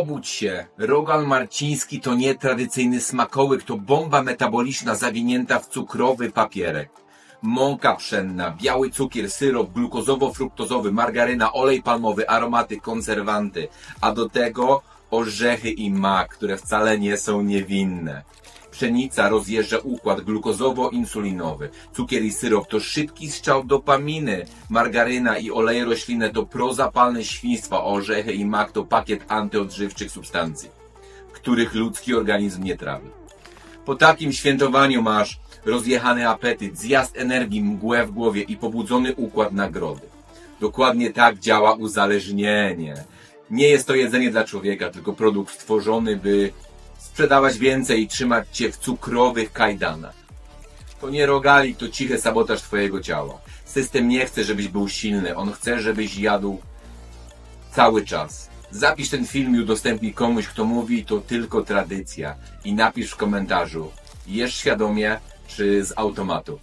Obudź się! Rogal marciński to nie tradycyjny smakołyk, to bomba metaboliczna zawinięta w cukrowy papierek. Mąka pszenna, biały cukier, syrop glukozowo-fruktozowy, margaryna, olej palmowy, aromaty, konserwanty, a do tego orzechy i mak, które wcale nie są niewinne. Pszenica rozjeżdża układ glukozowo-insulinowy. Cukier i syrop to szybki strzał dopaminy. Margaryna i oleje roślinne to prozapalne świństwa. Orzechy i mak to pakiet antyodżywczych substancji, których ludzki organizm nie trawi. Po takim świętowaniu masz rozjechany apetyt, zjazd energii, mgłę w głowie i pobudzony układ nagrody. Dokładnie tak działa uzależnienie. Nie jest to jedzenie dla człowieka, tylko produkt stworzony, by sprzedawać więcej i trzymać cię w cukrowych kajdanach. To nie rogalik, to cichy sabotaż twojego ciała. System nie chce, żebyś był silny, on chce, żebyś jadł cały czas. Zapisz ten film i udostępnij komuś, kto mówi to tylko tradycja i napisz w komentarzu jesz świadomie czy z automatu.